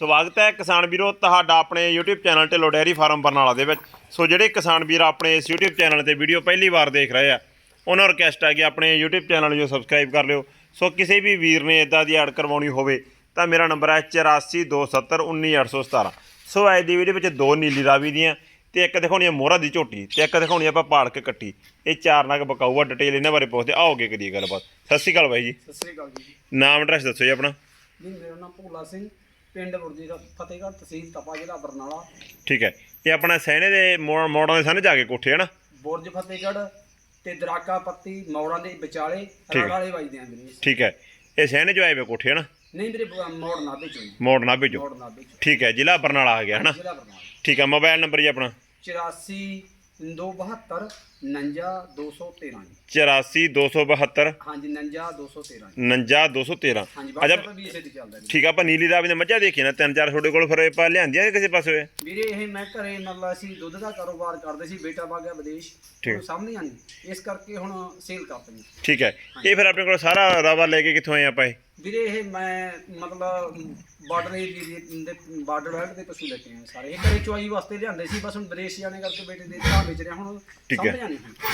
ਸਵਾਗਤ ਹੈ ਕਿਸਾਨ ਵੀਰੋ ਤੁਹਾਡਾ ਆਪਣੇ YouTube channel Dhillon dairy farm Barnala ਦੇ ਵਿੱਚ। ਸੋ ਜਿਹੜੇ ਕਿਸਾਨ ਵੀਰ ਆਪਣੇ ਇਸ YouTube ਚੈਨਲ ਤੇ ਵੀਡੀਓ ਪਹਿਲੀ ਵਾਰ ਦੇਖ ਰਹੇ ਆ ਉਹਨਾਂ ਨੂੰ ਰਿਕਵੈਸਟ ਹੈ ਕਿ ਆਪਣੇ YouTube ਚੈਨਲ ਨੂੰ ਸਬਸਕ੍ਰਾਈਬ ਕਰ ਲਿਓ। ਸੋ ਕਿਸੇ ਵੀ ਵੀਰ ਨੇ ਇਦਾਂ ਦੀ ਐਡ ਕਰਵਾਉਣੀ ਹੋਵੇ ਤਾਂ ਮੇਰਾ ਨੰਬਰ ਹੈ 8427191817 ਸੋ ਅੱਜ ਦੀ ਵੀਡੀਓ ਵਿੱਚ ਦੋ ਨੀਲੀ ਰਾਵੀ ਦੀਆਂ ਤੇ ਇੱਕ ਦਿਖਾਉਣੀ ਹੈ ਮੋਹਰਾ ਦੀ ਝੋਟੀ ਤੇ ਇੱਕ ਦਿਖਾਉਣੀ ਆਪਾਂ ਪਾੜ ਕੇ ਕੱਟੀ। ਇਹ ਚਾਰ ਨਗ ਬਕਾਊਆ ਡਿਟੇਲ ਇਹਨਾਂ ਬਾਰੇ ਪੁੱਛਦੇ ਆਓਗੇ ਕਰੀਏ ਗੱਲਬਾਤ। ਸਤਿ ਸ਼੍ਰੀ ਅਕਾਲ ਬਾਈ ਜੀ। ਸਤਿ ਸ੍ਰੀ ਅਕਾਲ ਜੀ। ਨਾਮ ਐਡਰੈਸ ਦੱਸੋ ਜੀ ਆਪਣਾ। ਜੀ ਮੇਰਾ ਨਾਮ ਭੋਲਾ ਸਿੰਘ। ਪਿੰਡ ਬੁਰਜੀ ਦਾ ਫਤਿਹਗੜ੍ਹ ਤਹਿਸੀਲ ਤਪਾ ਜ਼ਿਲ੍ਹਾ ਬਰਨਾਲਾ। ਠੀਕ ਹੈ। ਇਹ ਆਪਣਾ ਸੈਨੇ ਦੇ ਮੋੜਾਂ ਦੇ ਸਾਹਮਣੇ ਜਾ ਕੇ ਕੋਠੇ ਹੈ ਨਾ? ਬੁਰਜ ਫਤਿਹਗੜ੍ਹ ਤੇ ਦਰਾਕਾ ਪੱਤੀ ਮੌੜਾਂ ਦੇ ਵਿਚਾਲੇ ਹੈ। ਰੜ ਵਾਲੇ ਵੱਜਦੇ ਆ ਮੇਰੇ। ਠੀਕ ਹੈ। ਇਹ ਸੈਨੇ ਜੋ ਆਏ ਵੇ ਕੋਠੇ ਹੈ ਨਾ? ਨਹੀਂ ਮੇਰੇ ਬ- ਮੌੜ ਨਾ ਭੇਜੋ ਜੀ। ਮੋੜ ਨਾ ਭੇਜੋ ਮੌੜ ਠੀਕ ਹੈ ਜ਼ਿਲ੍ਹਾ ਬਰਨਾਲਾ ਆ ਗਿਆ ਹੈ ਨਾ? ਜ਼ਿਲ੍ਹਾ ਬਰਨਾਲਾ। ਠੀਕ ਹੈ ਮੋਬਾਈਲ ਨੰਬਰ ਜੀ ਆਪਣਾ। 84 272 49 213 ਜੀ। 84272 ਹਾਂਜੀ 49 213 ਜੀ। 59213 ਹਾਂਜੀ ਅੱਛਾ ਵੀ ਇਸੇ ਤੇ ਚੱਲਦਾ ਜੀ। ਠੀਕ ਆ ਆਪਾਂ ਨੀਲੀ ਰਾਵੀ ਦੇ ਮੱਝਾਂ ਦੇਖੀ ਨਾ ਤਿੰਨ ਚਾਰ ਤੁਹਾਡੇ ਕੋਲ ਫਿਰ ਆਪਾਂ ਲਿਆਂਦੀਆਂ ਕਿ ਕਿਸੇ ਪਾਸੇ ਵੀਰੇ ਇਹ ਮੈਂ ਘਰੇ ਮਤਲਬ ਅਸੀਂ ਦੁੱਧ ਦਾ ਕਾਰੋਬਾਰ ਕਰਦੇ ਸੀ ਬੇਟਾ ਵਗ ਗਿਆ ਵਿਦੇਸ਼ ਠੀਕ। ਸਾਹਮਣੇ ਆਣੀ ਇਸ ਕਰਕੇ ਹੁਣ ਸੇਲ ਕਰਤੇ ਜੀ ਠੀਕ ਹੈ ਇਹ ਫਿਰ ਆਪਣੇ ਕੋਲ ਸਾਰਾ ਰਾਵਾ ਲੈ ਕੇ ਕਿੱਥੋਂ ਆਏ ਆਪਾਂ ਇਹ? ਵੀਰੇ ਇਹ ਮੈਂ ਮਤਲਬ ਬਾਰਡਰ ਏਰੀਏ ਦੇ ਬਾਰਡਰ ਹੈਡ ਦੇ ਪਸ਼ੂ ਲੈ ਕੇ ਆਏ ਸਾਰੇ। ਇਹ ਘਰੇ ਚੁਆਈ ਵਾਸਤੇ ਲਿਆਂਦੇ ਸੀ ਬਸ ਹੁਣ ਵਿਦੇਸ਼ ਜਾਣੇ ਕਰਕੇ ਬੇਟੇ ਦੇ ਤਾਂ ਵੇਚ ਰਿਹਾ ਹੁਣ ਠੀਕ ਹੈ।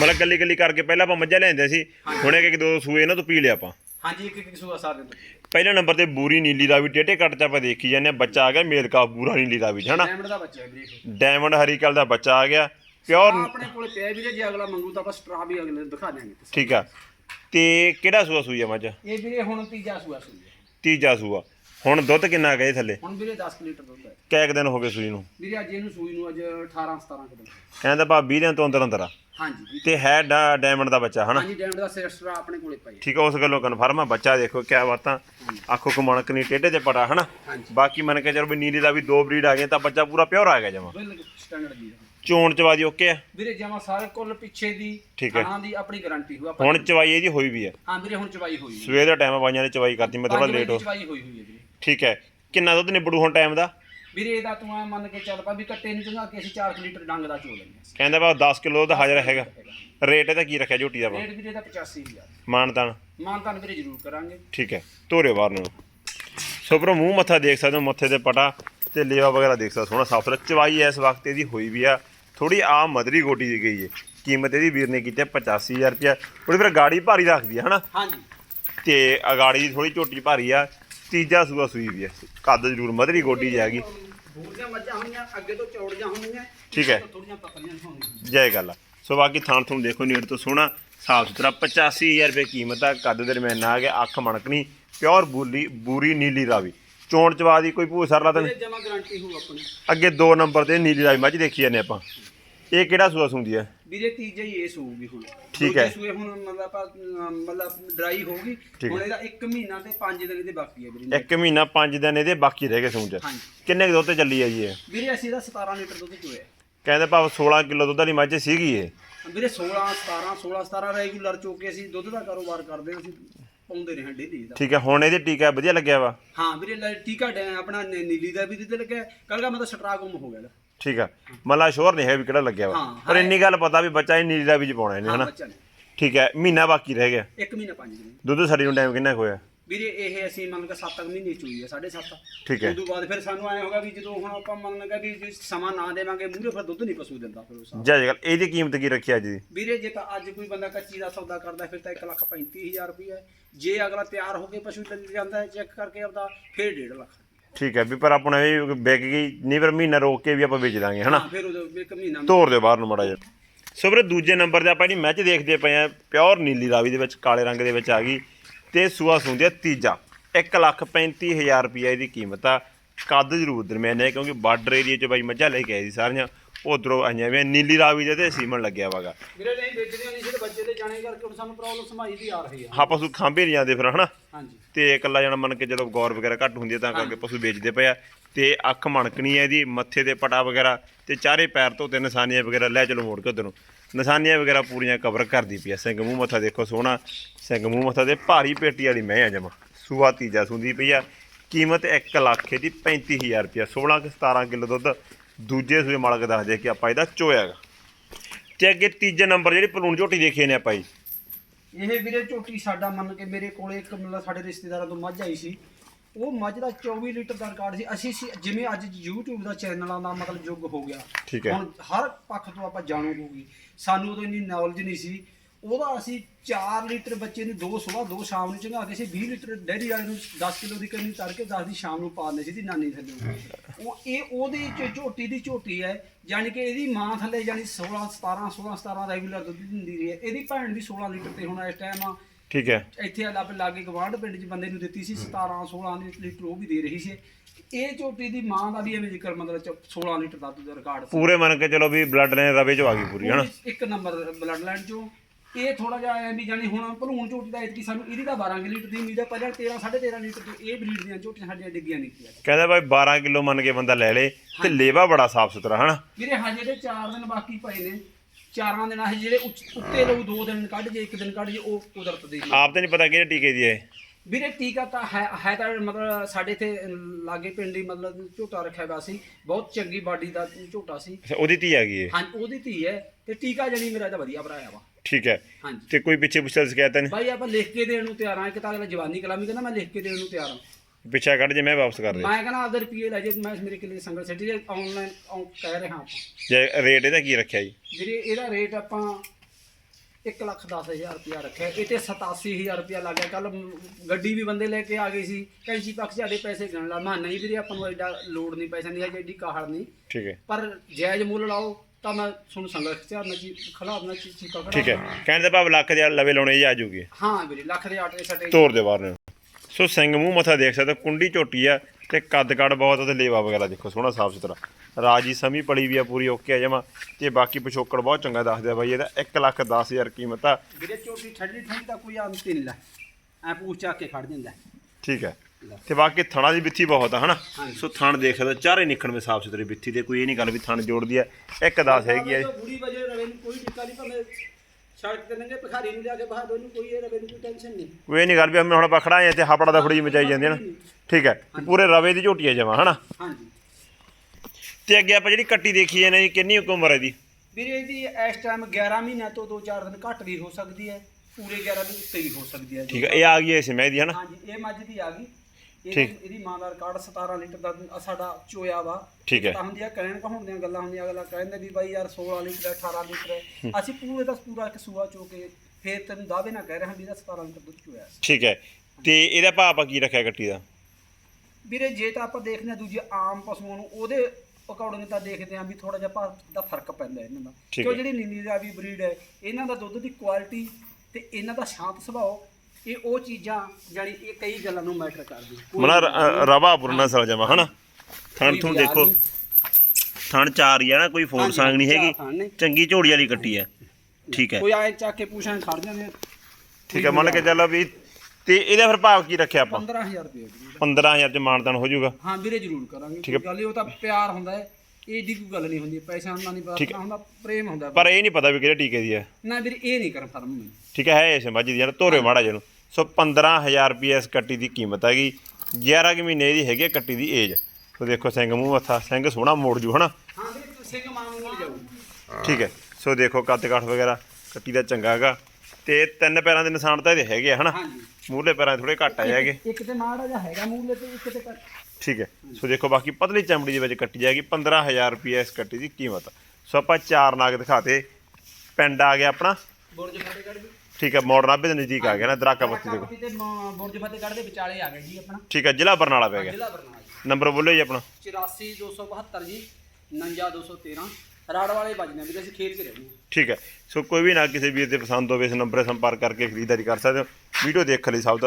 ਮਤਲਬ ਗੱਲੀ ਗੱਲੀ ਕਰਕੇ ਪਹਿਲਾਂ ਆਪਾਂ ਮੱਝਾਂ ਲੈਂਦੇ ਸੀ ਹੁਣ ਇੱਕ ਇੱਕ ਦੋ ਦੋ ਸੂਏ ਇਹਨਾਂ ਤੋਂ ਪੀ ਲਿਆ ਆਪਾਂ। ਹਾਂਜੀ ਇੱਕ ਇੱਕ ਸੂਆ ਸਾਰੇ ਤੋਂ। ਪਹਿਲੇ ਨੰਬਰ ਤੇ ਬੂਰੀ ਨੀਲੀ ਰਾਵੀ ਟੇਟੇ ਕੱਟ ਚ ਆਪਾਂ ਦੇਖੀ ਜਾਂਦੇ ਹਾਂ ਬੱਚਾ ਆ ਗਿਆ ਮੇਲ ਕਾ ਬੂਰਾ ਨੀਲੀ ਰਾਵੀ 'ਚ, ਹਨਾ? ਡਾਇਮੰਡ ਦਾ ਬੱਚਾ ਹੈ ਵੀਰੇ ਇਹ। ਡਾਇਮੰਡ ਹਰੀਕਲ ਦਾ ਬੱਚਾ ਆ ਗਿਆ ਪਿਓਰ ਆਹ ਆਪਣੇ ਕੋਲੇ ਪਿਆ ਵੀਰੇ ਜੇ ਅਗਲਾ ਮੰਗੂ ਤਾਂ ਬਸ ਟਰਾ ਵੀ ਅਗਲੇ ਨੂੰ ਦਿਖਾ ਦਿਆਂਗੇ। ਠੀਕ ਆ। ਤੇ ਕਿਹੜਾ ਸੂਆ ਸੂਈ ਆ ਮੱਝ? ਇਹ ਵੀਰੇ ਹੁਣ ਤੀਜਾ ਸੂਆ ਸੂਈ ਹੈ ਤੀਜਾ ਸੂਆ। ਹੁਣ ਦੁੱਧ ਕਿੰਨਾ ਗਏ ਥੱਲੇ? ਹੁਣ ਵੀਰੇ 10 ਕੁ ਲੀਟਰ ਦੁੱਧ ਹੈ। ਕੈ ਕੁ ਦਿਨ ਹੋ ਗਏ ਸੂਈ ਨੂੰ? ਵੀਰੇ ਅੱਜ ਇਹਨੂੰ ਸੂਈ ਨੂੰ ਅੱਜ 18 17 ਕਿਲੋ ਕਹਿੰਦਾ ਭਾ 20 ਦਿਨ ਤੋਂ ਅੰਦਰ ਅੰਦਰ ਆ। ਹਾਂਜੀ। ਤੇ ਹੈ ਡਾ- ਡਾਇਮੰਡ ਦਾ ਬੱਚਾ ਹਨਾ? ਹਾਂਜੀ ਡਾਇਮੰਡ ਦਾ ਸਿਸਟਰ ਆਪਣੇ ਕੋਲੇ ਪਈ ਠੀਕ ਆ ਉਸ ਗੱਲੋਂ ਕਨਫਰਮ ਆ ਬੱਚਾ ਦੇਖੋ ਕਿਆ ਬਾਤਾਂ। ਆਖੋ ਕਮਣਕ ਨਹੀਂ ਟੇਢੇ ਤੇ ਪੜਾ ਹਨਾ? ਹਾਂਜੀ। ਬਾਕੀ ਮੰਨ ਕੇ ਚਲੋ ਵੀ ਨੀਲੀ ਦਾ ਵੀ ਦੋ ਬਰੀਡ ਆ ਗਏ ਤਾਂ ਬੱਚਾ ਪੂਰਾ ਪਿਓਰ ਆ ਗਿਆ ਜਮਾ। ਬਿਲਕੁਲ ਸਟੈਂਡਰਡ ਜੀ। ਚੋਣ ਚਵਾਦੀ ਓਕੇ ਆ ਵੀਰੇ ਜਮਾ ਸਾਰੇ ਕੁੱਲ ਪਿੱਛੇ ਦੀ ਠੀਕ ਹੈ। ਦੀ ਆਪਣੀ ਗਾਰੰਟੀ ਹੋ ਆਪਾਂ ਹੁਣ ਚਵਾਈ ਇਹਦੀ ਹੋਈ ਵੀ ਹੈ ਹਾਂ ਵੀਰੇ ਹੁਣ ਚਵਾਈ ਹੋਈ ਹੈ ਸਵੇਰ ਦਾ ਟਾਈਮ ਬਾਈਆਂ ਨੇ ਚਵਾਈ ਕਰਤੀ ਮੈਂ ਥੋੜਾ ਪੰਜ ਵਜੇ ਲੇਟ ਹੋ ਚਵਾਈ ਹੋਈ ਹੋਈ ਹੈ ਵੀਰੇ। ਠੀਕ ਹੈ। ਕਿੰਨਾ ਦੁੱਧ ਨਿਬੜੂ ਹੁਣ ਟਾਈਮ ਦਾ? ਵੀਰੇ ਇਹਦਾ ਤੂੰ ਐਂ ਮੰਨ ਕੇ ਚੱਲ ਪਾ ਵੀ ਕੱਟੇ ਨਹੀਂ ਚੰਗਾ ਕਿ ਅਸੀਂ 4 ਲੀਟਰ ਡੰਗ ਦਾ ਚੋ ਲੈਂਦੇ ਹਾਂ। ਕਹਿੰਦਾ ਬਾ 10 ਕਿਲੋ ਦੁੱਧ ਹਾਜ਼ਰ ਹੈਗਾ। ਰੇਟ ਇਹਦਾ ਕੀ ਰੱਖਿਆ ਝੋਟੀ ਦਾ ਵਾ? ਰੇਟ ਵੀਰੇ ਦਾ 85000 ਮਾਨਤਾਨ। ਮਾਨਤਾਨ ਵੀਰੇ ਜ਼ਰੂਰ ਕਰਾਂਗੇ। ਠੀਕ ਹੈ ਤੋਰੇ ਬਾਹਰ ਨੂੰ। ਸੋ ਭਰੋ ਮੂੰਹ ਮੱਥਾ ਦੇਖ ਸਕਦੇ ਹੋ ਮੱਥੇ ਤੇ ਪਟਾ ਤੇ ਲੇਵਾ ਵਗੈਰਾ ਦੇਖ ਸਕਦੇ ਹੋ ਸੋਹਣਾ ਸਾਫ਼ ਸੁਥਰਾ। ਚਵਾਈ ਇਸ ਵਕਤ ਇਹਦੀ ਹੋਈ ਵੀ ਆ ਥੋੜੀ ਆ ਮਦਰੀ ਗੋਟੀ ਦੀ ਗਈ ਹੈ ਕੀਮਤ ਇਹਦੀ ਵੀਰ ਨੇ ਕੀਤੀ ਆ 85000 ਰੁਪਇਆ। ਥੋੜੀ ਫਿਰ ਗਾੜੀ ਭਾਰੀ ਰੱਖਦੀ ਆ ਹਨਾ? ਹਾਂਜੀ। ਤੇ ਅਗਾੜੀ ਦੀ ਥੋੜੀ ਝੋਟੀ ਭਾਰੀ ਆ ਤੀਜਾ ਸੂਆ ਸੂਈ ਵੀ ਆ। ਕੱਦ ਜ਼ਰੂਰ ਮਦਰੀ ਗੋਡੀ ਜੀ ਹੈਗੀ ਬੂਰੀਆਂ ਮੱਝਾਂ ਹੋਣੀਆਂ ਅੱਗੇ ਤੋਂ ਚੌੜੀਆਂ ਹੋਣਗੀਆਂ ਠੀਕ ਹੈ। ਥੋੜੀਆਂ ਪਤਲੀਆਂ ਹੋਣਗੀਆਂ ਜੈ ਗੱਲ ਆ। ਸੋ ਬਾਕੀ ਥਾਣ ਥੂਣ ਦੇਖੋ ਨੇੜ ਤੋਂ ਸੋਹਣਾ ਸਾਫ਼ ਸੁਥਰਾ 85000 ਰੁਪਏ ਕੀਮਤ ਆ ਕੱਦ ਦਰਮਿਆਨ ਆ ਗਿਆ ਅੱਖ ਮਣਕਣੀ ਪਿਓਰ ਬੂਲੀ ਬੂਰੀ ਨੀਲੀ ਰਾਵੀ। ਚੋਣ ਚਵਾ ਦੀ ਕੋਈ ਭੂ ਸਰਲਾ ਤਾਂ ਨਹੀਂ। ਵੀਰੇ ਜਮਾ ਗਾਰੰਟੀ ਹੋ ਆਪਣੀ। ਅੱਗੇ ਦੋ ਨੰਬਰ ਤੇ ਨੀਲੀ ਰਾਵੀ ਮੱਝ ਦੇਖੀ ਜਾਂਦੇ ਆਪਾਂ। ਇਹ ਕਿਹੜਾ ਸੂਆ ਸੁੰਦੀ ਆ? ਵੀਰੇ ਤੀਜੇ ਹੀ ਇਹ ਸੂਗੀ ਹੁਣ। ਠੀਕ ਹੈ। ਦੂਜੇ ਸੂਏ ਹੁਣ ਮਤਲਬ ਆਪਾਂ ਅਮ, ਮਤਲਬ ਡਰਾਈ ਹੋਊਗੀ ਠੀਕ ਹੁਣ ਹੈ। ਇਹਦਾ 1 ਮਹੀਨਾ ਤੇ 5 ਦਿਨ ਇਹਦੇ ਬਾਕੀ ਹੈ ਵੀਰੇ। ਇੱਕ ਮਹੀਨਾ ਪੰਜ ਦਿਨ ਇਹਦੇ ਬਾਕੀ ਰਹਿ ਗਏ ਸੂਣ ਚ। ਹਾਂਜੀ। ਕਿੰਨੇ ਕੁ ਦੁੱਧ ਤੇ ਚੱਲੀ ਆ ਜੀ ਇਹ? ਵੀਰੇ ਅਸੀਂ ਇਹਦਾ 17 ਲੀਟਰ ਦੁੱਧ ਚੋਇਆ। ਕਹਿੰਦੇ ਭਾਵ 16 ਕਿਲੋ ਦੁੱਧ ਵਾਲੀ ਮੱਝ ਸੀਗੀ ਇਹ। ਵੀਰੇ 16 17 16 17 ਰੈਗੂਲਰ ਚੋ ਕੇ ਅਸੀਂ ਦੁੱਧ ਦਾ ਕਾਰੋਬਾਰ ਕਰਦੇ ਹਾਂ ਅਸੀਂ ਪਾਉਂਦੇ ਰਹੇ ਡੇਲੀ ਦਾ ਠੀਕ ਹੈ ਹੁਣ ਇਹਦੇ ਟੀਕਾ ਵਧੀਆ ਲੱਗਿਆ ਵਾ? ਹਾਂ ਵੀਰੇ ਲੈ- ਟੀਕਾ ਡ- ਆਪਣਾ ਨੀ- ਨੀਲੀ ਦਾ ਵੀ ਦਿੱਤੇ ਲੱਗਿਆ। ਕੱਲ ਦਾ ਮਤਲਬ ਸਟਰਾ ਗੁੰਮ ਹੋ ਗਿਆ ਇਹਦਾ। ਠੀਕ ਆ। ਮਤਲਬ ਸ਼ੋਰ ਨਹੀਂ ਹੈ ਵੀ ਕਿਹੜਾ ਲੱਗਿਆ ਵਾ। ਹਾਂ, ਪਰ ਇੰਨੀ ਗੱਲ ਪਤਾ ਵੀ ਬੱਚਾ ਇਹ ਨੀਲੀ ਦਾ ਵਿੱਚ ਪਾਉਣਾ ਇਹਨੇ ਹਾਂ ਹਨਾ? ਬੱਚਾ ਨੇ ਠੀਕ ਹੈ ਮਹੀਨਾ ਬਾਕੀ ਰਹਿ ਗਿਆ। 1 ਮਹੀਨਾ 5 ਦਿਨ। ਦੁੱਧ ਸਾਡੀ ਨੂੰ ਟਾਈਮ ਕਿੰਨਾ ਕੁ ਹੋਇਆ? ਵੀਰੇ ਇਹ ਅਸੀਂ ਮੰਨ ਕੇ 7 ਮਹੀਨੇ ਚੋਈ ਹੈ 7.5 ਠੀਕ ਹੈ ਉਦੋਂ ਬਾਅਦ ਫਿਰ ਸਾਨੂੰ ਐ ਹੋਗਾ ਵੀ ਜਦੋਂ ਹੁਣ ਆਪਾਂ ਮੰਨ ਲਗਾ ਵੀ ਜੇ ਸਮਾਂ ਨਾ ਦੇਵਾਂਗੇ ਮੂਹਰੇ ਫਿਰ ਦੁੱਧ ਨਹੀਂ ਪਸ਼ੂ ਦਿੰਦਾ ਫਿਰ ਉਸ ਹਿਸਾਬ ਜੈ ਜਗਲ ਇਹਦੀ ਕੀਮਤ ਕੀ ਰੱਖੀ ਅੱਜ ਦੀ? ਵੀਰੇ ਜੇ ਤਾਂ ਅੱਜ ਕੋਈ ਬੰਦਾ ਕੱਚੀ ਦਾ ਸੌਦਾ ਕਰਦਾ ਫਿਰ ਤਾਂ 1 ਲੱਖ 35000 ਰੁਪਏ ਜੇ ਅਗਲਾ ਤਿਆਰ ਹੋ ਕੇ ਪਸ਼ੂ ਲੈ ਜਾਂਦਾ ਹੈ ਚੈੱਕ ਕਰਕੇ ਆਪਦਾ ਫਿਰ 1.5 ਲੱਖ। ਠੀਕ ਹੈ ਵੀ ਪਰ ਆਪਣਾ ਇਹ ਵਿਕ ਗਈ ਨਹੀਂ ਪਰ ਮਹੀਨਾ ਰੋਕ ਕੇ ਵੀ ਆਪਾਂ ਵੇਚ ਦਾਂਗੇ ਹਨਾ? ਹਾਂ ਫਿਰ ਉਦੋਂ ਇੱਕ ਮਹੀਨਾ ਤੋਰ ਦਿਓ ਬਾਹਰ ਨੂੰ ਮੜਾ ਜਾ ਸੋ ਵੀਰੇ ਦੂਜੇ ਨੰਬਰ ਤੇ ਆਪਾਂ ਜਿਹੜੀ ਮੈਚ ਦੇਖਦੇ ਪਏ ਆ ਪਿਓਰ ਨੀਲੀ ਰਾਵੀ ਦੇ ਵਿੱਚ ਕਾਲੇ ਰੰਗ ਦੇ ਵਿੱਚ ਆ ਗਈ ਤੇ ਸੂਆ ਸੁੰਦੀ ਆ ਤੀਜਾ। 1 ਲੱਖ 35000 ਰੁਪਏ ਇਹਦੀ ਕੀਮਤ ਆ। ਕੱਦ ਜ਼ਰੂਰ ਦਰਮਿਆਨਾ ਹੈ ਕਿਉਂਕਿ ਬਾਰਡਰ ਏਰੀਆ 'ਚ ਬਾਈ ਮੱਝਾਂ ਲੈ ਕੇ ਆਏ ਸੀ ਸਾਰੀਆਂ। ਉਧਰੋਂ ਆਈਆਂ ਵੀ ਨੀਲੀ ਰਾਵੀ ਦੇ ਤੇ ਸੀਮਨ ਲੱਗਿਆ ਵਾਗਾ। ਵੀਰੇ ਨਹੀਂ ਵੇਚਦੇ ਨਹੀਂ ਜਿਹੜੇ ਬੱਚੇ ਦੇ ਜਾਣੇ ਕਰਕੇ ਹੁਣ ਸਾਨੂੰ ਪ੍ਰੋਬਲਮ ਸਮਾਈ ਦੀ ਆ ਰਹੀ ਆ। ਹਾਂ ਪਸ਼ੂ ਖਾਂਬੇ ਨਹੀਂ ਜਾਂਦੇ ਫਿਰ ਹਨਾ? ਹਾਂਜੀ। ਤੇ ਇਕੱਲਾ ਜਣਾ ਮੰਨ ਕੇ ਜਦੋਂ ਗੌਰ ਵਗੈਰਾ ਘੱਟ ਹੁੰਦੀ ਹੈ ਤਾਂ ਕਰਕੇ ਪਸ਼ੂ ਵੇਚਦੇ ਪਏ ਆ। ਤੇ ਅੱਖ ਮਣਕਣੀ ਹੈ ਇਹਦੀ ਮੱਥੇ ਤੇ ਪਟਾ ਵਗੈਰਾ ਤੇ ਚਾਰੇ ਪੈਰ ਤੋਂ ਤੇ ਨਿਸ਼ਾਨੀਆਂ ਵਗੈਰਾ ਲੈ ਚਲੋ ਮੋੜ ਕੇ ਉਧਰ। ਨੂੰ ਨਿਸ਼ਾਨੀਆਂ ਵਗੈਰਾ ਪੂਰੀਆਂ ਕਵਰ ਕਰਦੀ ਪਈ ਆ। ਸਿੰਘ ਮੂੰਹ ਮੱਥਾ ਦੇਖੋ ਸੋਹਣਾ। ਸਿੰਘ ਮੂੰਹ ਮੱਥਾ ਤੇ ਭਾਰੀ ਪੇਟੀ ਵਾਲੀ ਮੈਂ ਆ ਜਮਾ। ਸੂਆ ਤੀਜਾ ਸੁੰਦੀ ਪਈ ਆ। ਕੀਮਤ 1 ਲੱਖ ਦੀ 35000 ਰੁਪਇਆ 16 ਕਿ 17 ਕਿਲੋ ਦੁੱਧ ਦੂਜੇ ਸੂਏ ਮਾਲਕ ਦੱਸਦੇ ਕਿ ਆਪਾਂ ਇਹਦਾ ਚੋਇਆਗਾ ਤੇ ਅੱਗੇ ਤੀਜੇ ਨੰਬਰ ਜਿਹੜੀ ਪਲੂਣ ਝੋਟੀ ਦੇਖੀ ਨੇ ਆਪਾਂ ਜੀ। ਇਹ ਵੀਰੇ ਝੋਟੀ ਸਾਡਾ ਮੰਨ ਕੇ ਮੇਰੇ ਕੋਲੇ ਇੱਕ ਮਤਲਬ ਸਾਡੇ ਰਿਸ਼ਤੇਦਾਰਾਂ ਤੋਂ ਮੱਝ ਆਈ ਸੀ। ਉਹ ਮੱਝ ਦਾ 24 ਲੀਟਰ ਦਾ ਰਿਕਾਰਡ ਸੀ। ਅਸੀਂ ਸੀ- ਜਿਵੇਂ ਅੱਜ YouTube ਦਾ ਚੈਨਲਾਂ ਦਾ ਮਤਲਬ ਯੁੱਗ ਹੋ ਗਿਆ। ਠੀਕ ਹੈ। ਹੁਣ ਹਰ ਪੱਖ ਤੋਂ ਆਪਾਂ ਜਾਣੂ ਹੋਊਗੀ ਸਾਨੂੰ ਉਦੋਂ ਇੰਨੀ ਨੌਲੇਜ ਨਹੀਂ ਸੀ ਉਹਦਾ ਅਸੀਂ 4 ਲੀਟਰ ਬੱਚੇ ਨੂੰ ਦੋ ਸਵੇਰ ਦੋ ਸ਼ਾਮ ਨੂੰ ਚੰਗਾ ਕੇ ਸੀ 20 ਲੀਟਰ ਡੈਰੀ ਵਾਲੇ ਨੂੰ 10 ਕਿਲੋ ਦੀ ਕੰਨੀ ਤਰ ਕੇ 10 ਦੀ ਸ਼ਾਮ ਨੂੰ ਪਾ ਦਿੰਦੇ ਸੀ ਦੀ ਨਾਨੀ ਥੱਲੇ। ਉਹ ਇਹ ਉਹਦੀ ਝੋਟੀ ਦੀ ਝੋਟੀ ਹੈ ਯਾਨੀ ਕਿ ਇਹਦੀ ਮਾਂ ਥੱਲੇ ਯਾਨੀ 16 17 16 17 ਰੈਗੂਲਰ ਦੁੱਧ ਦਿੰਦੀ ਰਹੀ ਹੈ। ਇਹਦੀ ਭੈਣ ਵੀ 16 ਲੀਟਰ ਤੇ ਹੁਣ ਇਸ ਟਾਈਮ ਠੀਕ ਹੈ। ਇੱਥੇ ਲੱਭ ਲਾਗੇ ਗਵਾਂਢ ਪਿੰਡ 'ਚ ਬੰਦੇ ਨੂੰ ਦਿੱਤੀ ਸੀ 17 16 ਲੀਟਰ ਉਹ ਵੀ ਦੇ ਰਹੀ ਸੀ। ਇਹ ਝੋਟੀ ਦੀ ਮਾਂ ਦਾ ਵੀ ਐਵੇਂ ਜ਼ਿਕਰ ਮਤਲਬ ਚ- 16 ਲੀਟਰ ਦਾ ਦੁੱਧ ਰਿਕਾਰਡ ਪੂਰੇ ਮੰਨ ਕੇ ਚਲੋ ਵੀ ਬਲੱਡ ਲਾਈਨ ਰਵੇ ਚ ਆ ਗਈ ਪੂਰੀ ਹਨਾ? ਇੱਕ ਨੰਬਰ ਬਲੱਡ ਲਾਈਨ ਚੋਂ। ਇਹ ਥੋੜਾ ਜਿਹਾ ਐ ਵੀ ਜਾਨੀ ਹੁਣ ਭਲੂਣ ਝੋਟੀ ਦਾ ਇਤਕੀ ਸਾਨੂੰ ਇਹਦੀ ਤਾਂ 12 ਲੀਟਰ ਦੀ ਉਮੀਦ ਹੈ ਪਹਿਲਾਂ 13 13.5 ਲੀਟਰ ਦੀ ਇਹ ਬਰੀਡ ਦੀਆਂ ਝੋਟੀਆਂ ਸਾਡੀਆਂ ਡਿੱਗੀਆਂ ਨਿਕਲੀਆਂ ਕਹਿੰਦਾ ਬਾਈ 12 ਕਿਲੋ ਮੰਨ ਕੇ ਬੰਦਾ ਲੈ ਲੇ ਤੇ ਲੇਵਾ ਬੜਾ ਸਾਫ਼ ਸੁਥਰਾ ਹਨਾ? ਵੀਰੇ ਹਜੇ ਦੇ 4 ਦਿਨ ਬਾਕੀ ਪਏ ਨੇ। ਚਾਰਾਂ ਦਿਨਾਂ ਹਜੇ ਜਿਹੜੇ ਉੱਤੇ ਲਊ ਦੋ ਦਿਨ ਕੱਢ ਜੇ ਇੱਕ ਦਿਨ ਕੱਢ ਜੇ ਉਹ ਕੁਦਰਤ ਦੀ ਆਪ ਤੇ ਨਹੀਂ ਪਤਾ ਕਿਹੜੇ ਟੀਕੇ ਦੀ ਹੈ ਵੀਰੇ ਟੀਕਾ ਤਾਂ ਹੈ ਹੈ ਤਾਂ ਮਤਲਬ ਸਾਡੇ ਇੱਥੇ ਲਾਗੇ ਪਿੰਡ ਹੀ ਮਤਲਬ ਝੋਟਾ ਰੱਖਿਆ ਹੋਇਆ ਸੀ। ਬਹੁਤ ਚੰਗੀ ਬਾਡੀ ਦਾ ਝੋਟਾ ਸੀ। ਉਹਦੀ ਧੀ ਆ ਗਈ ਹੈ ਹਾਂ ਉਹਦੀ ਧੀ ਹੈ ਤੇ ਟੀਕਾ ਜਣੀ ਮੇਰਾ ਤਾਂ ਵਧੀਆ ਭਰਾਇਆ ਵਾ। ਠੀਕ ਹੈ। ਹਾਂਜੀ। ਤੇ ਕੋਈ ਪਿੱਛੇ ਪੁੱਛਦਾ ਸ਼ਿਕਾਇਤ ਨਹੀਂ? ਭਾਈ ਆਪਾਂ ਲਿਖ ਕੇ ਦੇਣ ਨੂੰ ਤਿਆਰ ਹਾਂ। ਇੱਕ ਤਾਂ ਅਗਲਾ ਜਵਾਨੀ ਕਲਾਮੀ ਕਹਿੰਦਾ ਮੈਂ ਲਿਖ ਕੇ ਦੇਣ ਨੂੰ ਤਿਆਰ ਹਾਂ। ਪਿੱਛਾ ਕੱਢ ਜੇ ਮੈਂ ਵਾਪਸ ਕਰ ਦੇ ਮੈਂ ਕਹਿੰਦਾ ਆਪਦੇ ਰੁਪਏ ਲੈ ਜੇ ਮੈਂ ਮੇਰੇ ਕਿਲੇ ਸੰਗਲ ਸਿਟੀ ਜੇ ਆਨਲਾਈਨ ਕਹਿ ਰਿਹਾ ਆਪਾਂ। ਜੇ ਰੇਟ ਇਹਦਾ ਕੀ ਰੱਖਿਆ ਜੀ? ਵੀਰੇ ਇਹਦਾ ਰੇਟ ਆਪਾਂ 1 ਲੱਖ 10000 ਰੁਪਇਆ ਰੱਖਿਆ। ਇਹ ਤੇ 87000 ਰੁਪਇਆ ਲੱਗ ਗਿਆ। ਕੱਲ ਗੱਡੀ ਵੀ ਬੰਦੇ ਲੈ ਕੇ ਆ ਗਏ ਸੀ। ਕੈਂਚੀ ਪੱਖ ਸਾਡੇ ਪੈਸੇ ਗਣ ਲਾ। ਮੈਂ ਨਹੀਂ ਵੀਰੇ ਆਪਾਂ ਨੂੰ ਐਡਾ ਲੋਡ ਨਹੀਂ ਪੈਸਿਆਂ ਦੀ ਹੈ ਐਡੀ ਕਾਹਲ ਨਹੀਂ। ਠੀਕ ਹੈ। ਪਰ ਜਾਇਜ਼ ਮੁੱਲ ਲਾਓ। ਤਾਂ ਮੈਂ ਤੁਹਾਨੂੰ ਸੰਗਲ ਖਿਚਾ ਮੈਂ ਜੀ ਖੜਾ ਆਪਣਾ ਚੀ ਚੀਕਾ ਖੜਾ ਠੀਕ ਹੈ। ਕਹਿਣ ਦਾ ਭਾਵ ਲੱਖ ਦੇ ਲਵੇ ਲਾਉਣੇ ਆ ਜੂਗੀ ਹਾਂ ਵੀਰੇ ਲੱਖ ਦੇ ਆਟੇ ਸੱਟੇ ਤੋੜ ਦੇ ਬਾਹਰ ਨੂੰ। ਸੋ ਸਿੰਘ ਮੂੰਹ ਮੱਥਾ ਦੇਖ ਸਕਦੇ ਹੋ, ਕੁੰਡੀ ਝੋਟੀ ਆ ਤੇ ਕੱਦ ਕੱਦ ਬਹੁਤ ਆ ਤੇ ਲੇਵਾ ਵਗੈਰਾ ਦੇਖੋ ਸੋਹਣਾ ਸਾਫ਼ ਸੁਥਰਾ। ਰਾਜੀ ਸਮੀ ਪੜੀ ਵੀ ਆ ਪੂਰੀ ਓਕੇ ਆ ਜਮਾ। ਤੇ ਬਾਕੀ ਪਿਛੋਕੜ ਬਹੁਤ ਚੰਗਾ ਦੱਸਦੇ ਆ ਬਾਈ ਇਹਦਾ 1 ਲੱਖ 10000 ਕੀਮਤ ਆ। ਵੀਰੇ ਚੋਟੀ ਠੰਡੀ ਠੰਡੀ ਦਾ ਕੋਈ ਅੰਤ ਨਹੀਂ ਲੈ। ਐ ਪੂਛ ਚੱਕ ਕੇ ਖੜ ਜਾਂਦਾ। ਠੀਕ ਹੈ। ਤੇ ਬਾਕੀ ਥਣਾ ਦੀ ਬਿੱਥੀ ਬਹੁਤ ਆ ਹਨਾ। ਸੋ ਥਣ ਦੇਖ ਚਾਰੇ ਨਿਕਣ ਵਿੱਚ ਸਾਫ਼ ਸੁਥਰੀ ਬਿੱਥੀ ਤੇ ਕੋਈ ਇਹ ਨਹੀਂ ਗੱਲ ਵੀ ਥਣ ਜੋੜਦੀ ਆ ਇੱਕ 10 ਹੈਗੀ ਆ। ਇਹ। ਬੁੜੀ ਵਜੇ ਰਵੇ ਨੂੰ ਕੋਈ ਟਿੱਕਾ ਨਹੀਂ ਭਾਵੇਂ ਸੜਕ ਤੇ ਨੰਗੇ ਭਿਖਾਰੀ ਨੂੰ ਲਿਆ ਕੇ ਬਾਹਰ ਦੋ ਨੂੰ ਕੋਈ ਇਹ ਰਵੇ ਨੂੰ ਕੋਈ ਟੈਨਸ਼ਨ ਨਹੀਂ। ਕੋਈ ਇਹ ਨਹੀਂ ਗੱਲ ਵੀ ਹਮੇ ਹੁਣ ਪਖੜਾ ਆਏ ਤੇ ਹਾਪੜਾ ਦਾ ਫੜੀ ਮਚਾਈ ਜਾਂਦੀ ਨਾ। ਠੀਕ ਹੈ ਪੂਰੇ ਰਵੇ ਦੀ ਝੋਟੀ ਆ ਜਮਾ ਹਨਾ? ਹਾਂਜੀ। ਤੇ ਅੱਗੇ ਆਪਾਂ ਜਿਹੜੀ ਕੱਟੀ ਦੇਖੀ ਜਾਂਦੇ ਜੀ ਕਿੰਨੀ ਉਮਰ ਹੈ ਦੀ ਵੀਰੇ ਇਹਦੀ ਇਸ ਟਾਈਮ 11 ਮਹੀਨਿਆਂ ਤੋਂ 2-4 ਦਿਨ ਘੱਟ ਵੀ ਹੋ ਸਕਦੀ ਹੈ ਪੂਰੇ 11 ਦਿਨ ਉੱਤੇ ਵੀ ਹੋ ਸਕਦੀ ਹੈ। ਠੀਕ ਹੈ ਇਹ ਆ ਗਈ ਇਸ ਮੈਂ ਦੀ ਹਨਾ? ਹਾਂਜੀ ਇਹ ਮੱਝ ਦੀ ਆ ਗਈ। ਠੀਕ। ਇਹਦੀ ਮਾਂ ਦਾ ਰਿਕਾਰਡ 17 ਲੀਟਰ ਦਾ ਸਾਡਾ ਚੋਇਆ ਵਾ। ਠੀਕ ਹੈ। ਤਾਂ ਹੁੰਦੀਆਂ ਕਹਿਣ ਕਹਾਉਣ ਦੀਆਂ ਗੱਲਾਂ ਹੁੰਦੀਆਂ ਅਗਲਾ ਕਹਿੰਦਾ ਵੀ ਬਾਈ ਯਾਰ 16 ਲੀਟਰ ਹੈ, 18 ਲੀਟਰ ਹੈ। ਅਸੀਂ ਪੂਰੇ ਦਾ ਪੂਰਾ ਇੱਕ ਸੂਆ ਚੋ ਕੇ ਫੇਰ ਤੈਨੂੰ ਦਾਅਵੇ ਨਾਲ ਕਹਿ ਰਿਹਾ ਵੀ ਇਹਦਾ 17 ਲੀਟਰ ਦੁੱਧ ਚੋਇਆ ਸੀ। ਠੀਕ ਹੈ। ਤੇ ਇਹਦਾ ਭਾਅ ਆਪਾਂ ਕੀ ਰੱਖਿਆ ਕੱਟੀ ਦਾ? ਵੀਰੇ ਜੇ ਤਾਂ ਆਪਾਂ ਦੇਖਦੇ ਹਾਂ ਦੂਜੇ ਆਮ ਪਸ਼ੂਆਂ ਨੂੰ ਉਹਦੇ ਅਕੋਰਡਿੰਗ ਤਾਂ ਦੇਖਦੇ ਹਾਂ ਵੀ ਥੋੜਾ ਜਿਹਾ ਭਾਰ ਦਾ ਫ਼ਰਕ ਪੈਂਦਾ ਇਹਨਾਂ ਦਾ। ਠੀਕ ਕਿਉਂ ਹੈ। ਜਿਹੜੀ ਨੀਲੀ ਰਾਵੀ ਬਰੀਡ ਹੈ ਇਹਨਾਂ ਦਾ ਦੁੱਧ ਦੀ ਕੁਆਲਿਟੀ ਤੇ ਇਹਨਾਂ ਦਾ ਸ਼ਾਂਤ ਸੁਭਾਅ ਇਹ ਉਹ ਚੀਜ਼ਾਂ ਜਾਨੀ ਇਹ ਕਈ ਗੱਲਾਂ ਨੂੰ ਮੈਟਰ ਕਰਦੀ ਮਨਾ ਰਵਾ ਬੁਰਨਾ ਸਲ ਜਮਾ ਹਨਾ? ਥਣ ਥਣ ਦੇਖੋ। ਥਣ ਚਾਰ ਹੀ ਆ ਨਾ ਕੋਈ ਫੋਰ ਹਾਂਜੀ, ਸੰਗ ਨਹੀਂ ਚਾਰ ਹੈਗੀ। ਨੇ। ਚੰਗੀ ਝੋੜੀ ਵਾਲੀ ਕੱਟੀ ਹੈ ਠੀਕ ਹੈ। ਕੋਈ ਆਏ ਚੱਕ ਕੇ ਪੁੱਛਾਂ ਖੜ ਜਾਂਦੇ। ਠੀਕ ਹੈ ਮੰਨ ਕੇ ਚੱਲੋ ਵੀ ਤੇ ਇਹਦਾ ਫਿਰ ਭਾਅ ਕੀ ਰੱਖਿਆ ਆਪਾਂ? 15000 ਰੁਪਏ ਦੀ 15000 ਚ ਮਾਨਦਾਨ ਹੋ ਜਾਊਗਾ। ਹਾਂ ਵੀਰੇ ਜ਼ਰੂਰ ਕਰਾਂਗੇ। ਠੀਕ ਹੈ। ਕੋਈ ਗੱਲ ਨਹੀਂ ਉਹ ਤਾਂ ਪਿਆਰ ਹੁੰਦਾ ਹੈ। ਏਡੀ ਕੋਈ ਗੱਲ ਨਹੀਂ ਹੁੰਦੀ। ਪੈਸਿਆਂ ਨਾਲ ਨਹੀਂ ਠੀਕ ਪਤਾ ਹੁੰਦਾ ਪ੍ਰੇਮ ਹੁੰਦਾ। ਪਰ ਇਹ ਨਹੀਂ ਪਤਾ ਵੀ ਕਿਹੜੇ ਟੀਕੇ ਦੀ ਹੈ। ਨਾ ਵੀਰੇ ਇਹ ਨਹੀਂ ਕਰਨ ਫਰਮ ਮੈਨੂੰ ਠੀਕ ਹੈ ਹੈ ਇਸ ਮੱਝ ਦੀ ਯਾਰ ਧੋਰੇ ਮਾੜਾ ਜਿਹਨੂੰ ਸੋ 15000 ਰੁਪਏ ਇਸ ਕੱਟੀ ਦੀ ਕੀਮਤ ਹੈਗੀ 11 ਕੁ ਮਹੀਨੇ ਦੀ ਹੈਗੀ ਕੱਟੀ ਦੀ ਏਜ ਸੋ ਦੇਖੋ ਸਿੰਘ ਮੂੰਹ ਮੱਥਾ ਸਿੰਘ ਸੋਹਣਾ ਮੋੜ ਜੂ ਹਨਾ? ਹਾਂ ਸਿੰਘ ਮਾਂ ਜਾਊ ਠੀਕ ਹੈ। ਸੋ ਦੇਖੋ ਕੱਦ ਕਾਠ ਵਗੈਰਾ ਕੱਟੀ ਦਾ ਚੰਗਾ ਹੈਗਾ। ਤੇ ਤਿੰਨ ਪੈਰਾਂ ਦੇ ਨਿਸ਼ਾਨ ਤਾਂ ਇਹਦੇ ਹੈਗੇ ਆ ਹਨਾ? ਮੂਹਰੇ ਪੈਰਾਂ ਥੋੜੇ ਘੱਟ ਆਏ ਹੈਗੇ। ਇੱਕ ਤੇ ਮਾੜਾ ਜਿਹਾ ਹੈਗਾ ਮੂਲੇ ਤੇ ਇੱਕ ਤੇ ਠੀਕ ਹੈ। ਸੋ ਦੇਖੋ ਬਾਕੀ ਪਤਲੀ ਚਮੜੀ ਦੇ ਵਿੱਚ ਕੱਟੀ ਜਾਏਗੀ 15000 ਰੁਪਏ ਇਸ ਕੱਟੀ ਦੀ ਕੀਮਤ। ਸੋ ਆਪਾਂ ਚਾਰ ਨਾਗ ਦਿਖਾਤੇ ਪਿੰਡ ਆ ਗਿਆ ਆਪਣਾ। ਬੁਰਜ ਫਤਿਹਗੜ੍ਹ ਠੀਕ ਹੈ ਮੋੜ ਨਾਭੇ ਦੇ ਨਜ਼ਦੀਕ ਆ ਗਿਆ ਨਾ ਦਰਾਕਾ ਬੱਤੀ ਦੇ ਕੋਲ। ਕਾਪੀ ਤੇ ਮ- ਬੁਰਜ ਫਤਿਹਗੜ੍ਹ ਦੇ ਵਿਚਾਲੇ ਆ ਗਏ ਜੀ ਆਪਣਾ। ਠੀਕ ਹੈ ਜ਼ਿਲ੍ਹਾ ਬਰਨਾਲਾ ਪੈ ਗਿਆ। ਜ਼ਿਲ੍ਹਾ ਬਰਨਾਲਾ ਜੀ। ਨੰਬਰ ਬੋਲੋ ਜੀ ਆਪਣਾ। 84272 ਜੀ 59213 ਰਾੜ ਵਾਲੇ ਵੱਜਦੇ ਆ ਵੀ ਅਸੀਂ ਖੇਤ 'ਚ ਰਹਿੰਦੇ ਹਾਂ। ਠੀਕ ਹੈ ਸੋ ਕੋਈ ਵੀ ਨਾ ਕਿਸੇ ਵੀਰ ਦੇ ਪਸੰਦ ਹੋਵੇ ਇਸ ਨੰਬਰ 'ਤੇ ਸੰਪਰਕ ਕਰਕੇ ਖਰੀਦਦਾਰੀ ਕਰ ਸਕਦੇ ਹੋ। ਵੀਡੀਓ ਦੇਖਣ ਲਈ ਸਭ ਦਾ